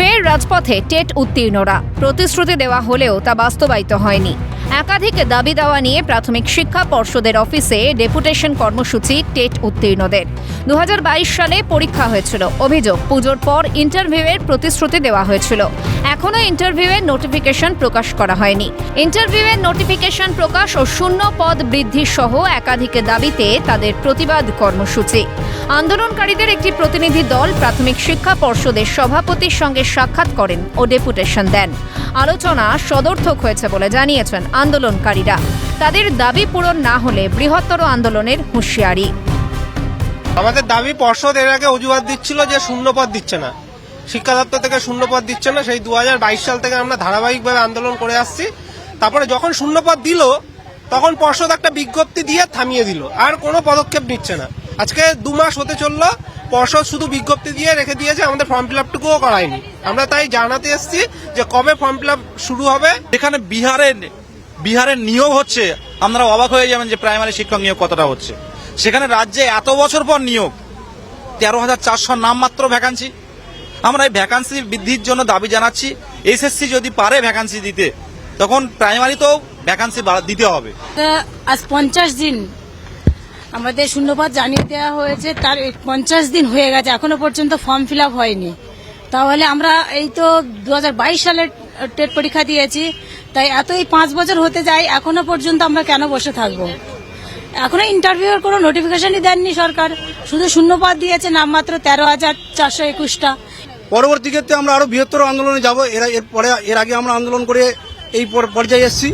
ফের রাজপথে টেট উত্তীর্ণরা। প্রতিশ্রুতি দেওয়া হলেও তা বাস্তবায়িত হয়নি। একাধিক দাবি দাওয়া নিয়ে প্রাথমিক শিক্ষা পর্ষদের অফিসে ডেপুটেশন কর্মসূচি টেট উত্তীর্ণদের। দু হাজার বাইশ সালে পরীক্ষা হয়েছিল। অভিযোগ, পুজোর পর ইন্টারভিউয়ের প্রতিশ্রুতি দেওয়া হয়েছিল। এখনও ইন্টারভিউয়ের নোটিফিকেশন প্রকাশ করা হয়নি। ইন্টারভিউয়ের নোটিফিকেশন প্রকাশ ও শূন্য পদ বৃদ্ধি সহ একাধিক দাবিতে তাদের প্রতিবাদ কর্মসূচি। আন্দোলনকারীদের একটি প্রতিনিধি দল প্রাথমিক শিক্ষা পর্ষদের সভাপতির সঙ্গে সাক্ষাৎ করেন ও ডেপুটেশন দেন। আলোচনা সদর্থক হয়েছে বলে জানিয়েছেন আন্দোলনকারীরা। তাদের দাবি পূরণ না হলে বৃহত্তর আন্দোলনের হুঁশিয়ারি। আমাদের দাবি পর্ষদ এর আগে অজুহাত দিচ্ছিল যে শূন্যপদ দিচ্ছে না। শিক্ষা দপ্তর থেকে শূন্যপদ দিচ্ছে না, সেই দু হাজার বাইশ সাল থেকে আমরা ধারাবাহিকভাবে আন্দোলন করে আসছি। তারপরে যখন শূন্যপদ দিল, তখন পর্ষদ একটা বিজ্ঞপ্তি দিয়ে থামিয়ে দিল। আর কোনো পদক্ষেপ নিচ্ছে না। আজকে দু মাস হতে চলল, পর্ষদ শুধু বিজ্ঞপ্তি দিয়ে রেখে দিয়েছে, আমাদের ফর্ম ফিল আপটুকুও করায়নি। আমরা তাই জানাতে এসেছি যে কবে ফর্ম ফিল শুরু হবে। যেখানে বিহারের বিহারের নিয়োগ হচ্ছে, আপনারা অবাক হয়ে যাবেন যে প্রাইমারি শিক্ষক নিয়োগ কতটা হচ্ছে। সেখানে রাজ্যে এত বছর পর নিয়োগ, তেরো হাজার চারশো নামমাত্র ভ্যাকান্সি আমরা এই ভ্যাকান্সি বৃদ্ধির জন্য দাবি জানাচ্ছি। এসএসসি যদি পারে ভ্যাকান্সি দিতে, তখন প্রাইমারি প্রাইমারিতেও ভ্যাকান্সি দিতে হবে। আজ পঞ্চাশ দিন। আমাদের শূন্যপাত জানিয়ে দেওয়া হয়েছে, তার পঞ্চাশ দিন হয়ে গেছে, এখনও পর্যন্ত ফর্ম ফিল হয়নি। তাহলে আমরা এই তো দু হাজার বাইশ সালে টেট পরীক্ষা দিয়েছি, তাই এত এই পাঁচ বছর হতে যায়, এখনও পর্যন্ত আমরা কেন বসে থাকব? এখনও ইন্টারভিউর কোনো নোটিফিকেশনই দেননি সরকার। শুধু শূন্যপাত দিয়েছে, নামমাত্র তেরো হাজার চারশো একুশটা। পরবর্তী ক্ষেত্রে আমরা আরও বৃহত্তর আন্দোলনে যাব। এর এরপরে এর আগে আমরা আন্দোলন করে এই পর্যায়ে এসেছি।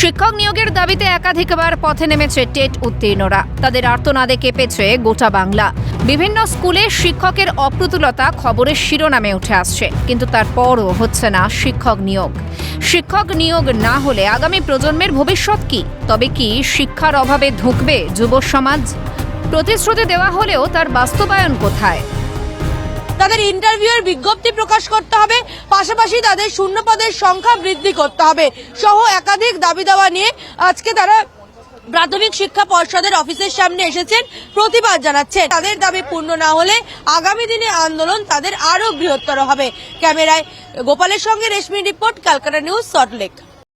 শিক্ষক নিয়োগের দাবিতে একাধিকবার পথে নেমেছে টেট উত্তীর্ণরা। তাদের আর্তনাদে কেঁপেছে গোটা বাংলা। বিভিন্ন স্কুলে শিক্ষকের অপ্রতুলতা খবরের শিরোনামে উঠে আসছে। কিন্তু তারপরও হচ্ছে না শিক্ষক নিয়োগ। শিক্ষক নিয়োগ না হলে আগামী প্রজন্মের ভবিষ্যৎ কি? তবে কি শিক্ষার অভাবে ধুঁকবে যুব সমাজ? প্রতিশ্রুতি দেওয়া হলেও তার বাস্তবায়ন কোথায়? তাদের ইন্টারভিউয়ের বিজ্ঞপ্তি প্রকাশ করতে হবে, পাশাপাশি তাদের শূন্য পদের সংখ্যা বৃদ্ধি করতে হবে। সহ একাধিক দাবি দাওয়া নিয়ে আজকে তারা প্রাথমিক শিক্ষা পর্ষদের অফিসের সামনে এসেছেন, প্রতিবাদ জানাচ্ছেন। তাদের দাবি পূর্ণ না হলে আগামী দিনে আন্দোলন তাদের আরও বৃহত্তর হবে। ক্যামেরায় গোপালের সঙ্গে রেশমি রিপোর্ট ক্যালকাটা নিউজ, সল্টলেক।